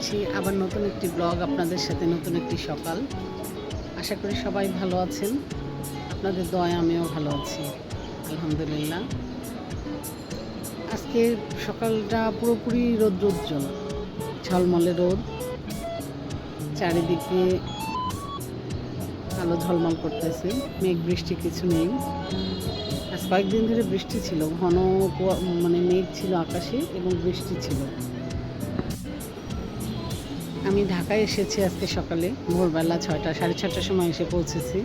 করছি আবার নতুন একটি ব্লগ আপনাদের সাথে, নতুন একটি সকাল। আশা করি সবাই ভালো আছেন। আপনাদের দয় আমিও ভালো আছি, আলহামদুলিল্লাহ। আজকে সকালটা পুরোপুরি রৌদ্রোজ্জ্বল, ঝলমলে রোদ। চারিদিকে আলো ঝলমল করতেছে, মেঘ বৃষ্টি কিছু নেই। আজ কয়েকদিন ধরে বৃষ্টি ছিল, ঘন মানে মেঘ ছিল আকাশে এবং বৃষ্টি ছিল। আমি ঢাকায় এসেছি আজকে সকালে, ভোরবেলা ছয়টা, সাড়ে ছটার সময় এসে পৌঁছেছি।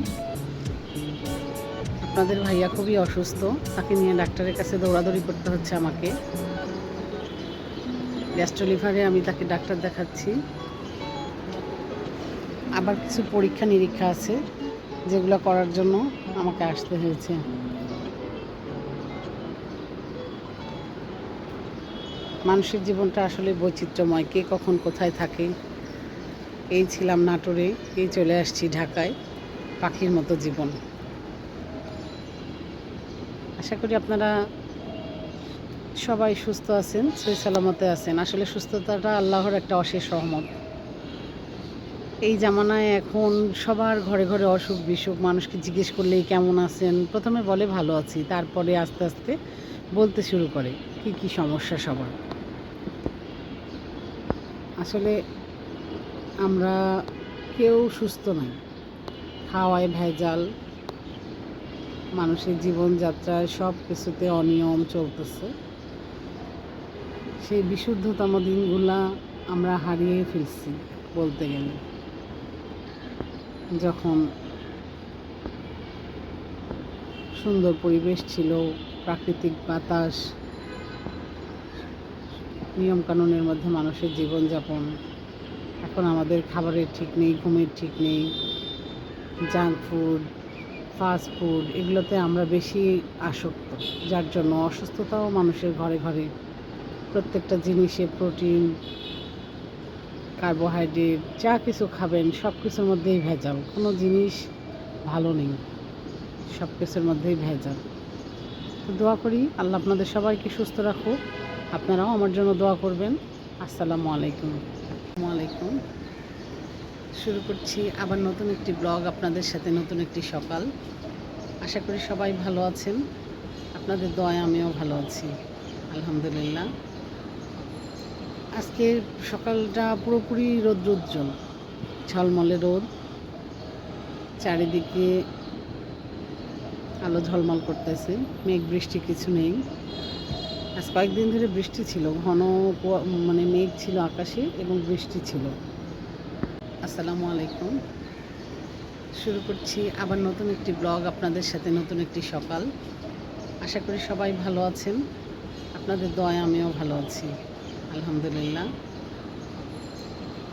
আপনাদের ভাইয়া খুবই অসুস্থ, তাকে নিয়ে ডাক্তারের কাছে দৌড়াদৌড়ি করতে হচ্ছে আমাকে। গ্যাস্ট্রোলিভারে আমি তাকে ডাক্তার দেখাচ্ছি। আবার কিছু পরীক্ষা নিরীক্ষা আছে, যেগুলো করার জন্য আমাকে আসতে হয়েছে। মানুষের জীবনটা আসলে বৈচিত্র্যময়, কে কখন কোথায় থাকে। এই ছিলাম নাটোরে, এই চলে আসছি ঢাকায়, পাখির মতো জীবন। আশা করি আপনারা সবাই সুস্থ আছেন, সই সালামতে আছেন। আসলে সুস্থতাটা আল্লাহর একটা অশেষ সহমত এই জামানায় এখন সবার ঘরে ঘরে অসুখ বিসুখ, মানুষকে জিজ্ঞেস করলেই কেমন আছেন? প্রথমে বলে ভালো আছি, তারপরে আস্তে আস্তে বলতে শুরু করে, কি কি সমস্যা সবার। আসলে আমরা কেউ সুস্থ নাই। খাওয়ায় ভেজাল, মানুষের জীবনযাত্রায় সব কিছুতে অনিয়ম চলতেছে। সেই বিশুদ্ধতম দিনগুলা আমরা হারিয়ে ফেলছি বলতে গেলে। যখন সুন্দর পরিবেশ ছিল, প্রাকৃতিক বাতাস নিয়মকানুনের মধ্যে মানুষের জীবনযাপন। এখন আমাদের খাবারের ঠিক নেই, ঘুমের ঠিক নেই জাঙ্ক ফুড ফাস্ট ফুড এগুলোতে আমরা বেশি আসক্ত। যার জন্য অসুস্থতাও মানুষের ঘরে ঘরে। প্রত্যেকটা জিনিসে প্রোটিন, কার্বোহাইড্রেট, যা কিছু খাবেন সব কিছুর মধ্যেই ভেজাল। কোনো জিনিস ভালো নেই সব কিছুর মধ্যেই ভেজাল। তো দোয়া করি আল্লাহ আপনাদের সবাইকে সুস্থ রাখুক। আপনারাও আমার জন্য দোয়া করবেন। আসসালামু আলাইকুম। আলাইকুম। শুরু করছি আবার নতুন একটি ব্লগ আপনাদের সাথে, নতুন একটি সকাল। আশা করি সবাই ভালো আছেন। আপনাদের দয় আমিও ভালো আছি, আলহামদুলিল্লাহ। আজকে সকালটা পুরোপুরি রৌদ্রোজ্জ্বল, ঝলমলে রোদ। চারিদিকে আলো ঝলমল করতেছে, মেঘ বৃষ্টি কিছু নেই। আজ কয়েকদিন ধরে বৃষ্টি ছিল, ঘন মানে মেঘ ছিল আকাশে এবং বৃষ্টি ছিল। আসসালামু আলাইকুম। শুরু করছি আবার নতুন একটি ব্লগ আপনাদের সাথে, নতুন একটি সকাল। আশা করি সবাই ভালো আছেন। আপনাদের দয় আমিও ভালো আছি, আলহামদুলিল্লাহ।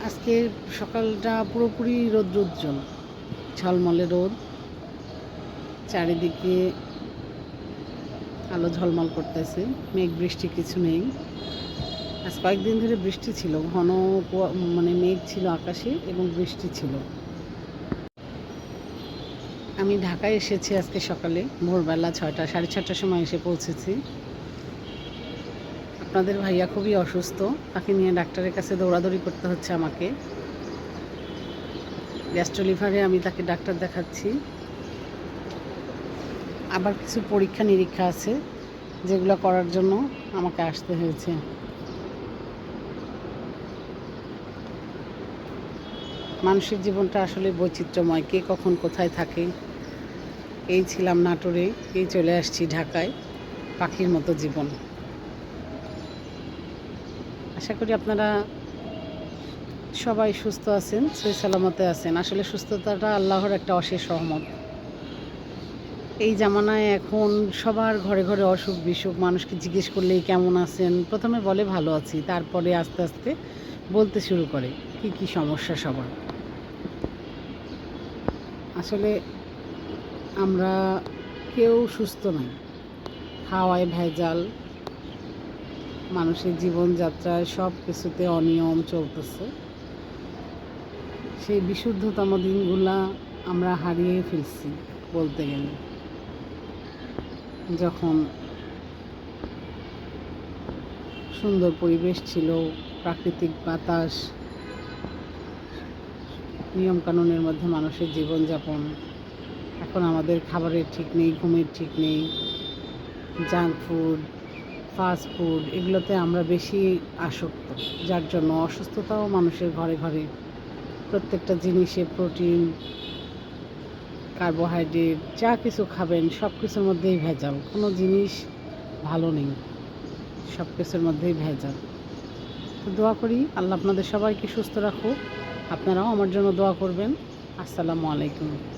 আজকে সকালটা পুরোপুরি রৌদ্রোজ্জ্বল, ঝলমলে রোদ। চারিদিকে আলো ঝলমল করতেছে, মেঘ বৃষ্টি কিছু নেই। আজ কয়েকদিন ধরে বৃষ্টি ছিল, ঘন মানে মেঘ ছিল আকাশে এবং বৃষ্টি ছিল। আমি ঢাকায় এসেছি আজকে সকালে, ভোরবেলা ছয়টা, সাড়ে ছটার সময় এসে পৌঁছেছি। আপনাদের ভাইয়া খুবই অসুস্থ, তাকে নিয়ে ডাক্তারের কাছে দৌড়াদৌড়ি করতে হচ্ছে আমাকে। গ্যাস্ট্রোলিভারে আমি তাকে ডাক্তার দেখাচ্ছি। আবার কিছু পরীক্ষা নিরীক্ষা আছে যেগুলো করার জন্য আমাকে আসতে হয়েছে। মানুষের জীবনটা আসলে বৈচিত্র্যময়, কে কখন কোথায় থাকে। এই ছিলাম নাটোরে, এই চলে আসছি ঢাকায়, পাখির মতো জীবন। আশা করি আপনারা সবাই সুস্থ আছেন সই সালামতে আছেন। আসলে সুস্থতাটা আল্লাহর একটা অশেষ রহমত। এই জামানায় এখন সবার ঘরে ঘরে অসুখ বিসুখ, মানুষকে জিজ্ঞেস করলেই কেমন আছেন? প্রথমে বলে ভালো আছি, তারপরে আস্তে আস্তে বলতে শুরু করে কি কি সমস্যা সবার। আসলে আমরা কেউ সুস্থ নাই খাওয়ায় ভেজাল, মানুষের জীবনযাত্রায় সব কিছুতে অনিয়ম চলতেছে। সেই বিশুদ্ধতম দিনগুলা আমরা হারিয়ে ফেলছি বলতে গেলে। যখন সুন্দর পরিবেশ ছিল, প্রাকৃতিক বাতাস, নিয়মকানুনের মধ্যে মানুষের জীবনযাপন, এখন আমাদের খাবারের ঠিক নেই, ঘুমের ঠিক নেই জাঙ্ক ফুড ফাস্ট ফুড এগুলোতে আমরা বেশি আসক্ত। যার জন্য অসুস্থতাও মানুষের ঘরে ঘরে। প্রত্যেকটা জিনিসে প্রোটিন কার্বোহাইড্রেট যা কিছু খাবেন সব কিছুর মধ্যেই ভেজাল। কোনো জিনিস ভালো নেই। সব কিছুর মধ্যেই ভেজাল। তো দোয়া করি, আল্লাহ আপনাদের সবাইকে সুস্থ রাখুক। আপনারাও আমার জন্য দোয়া করবেন। আসসালামু আলাইকুম।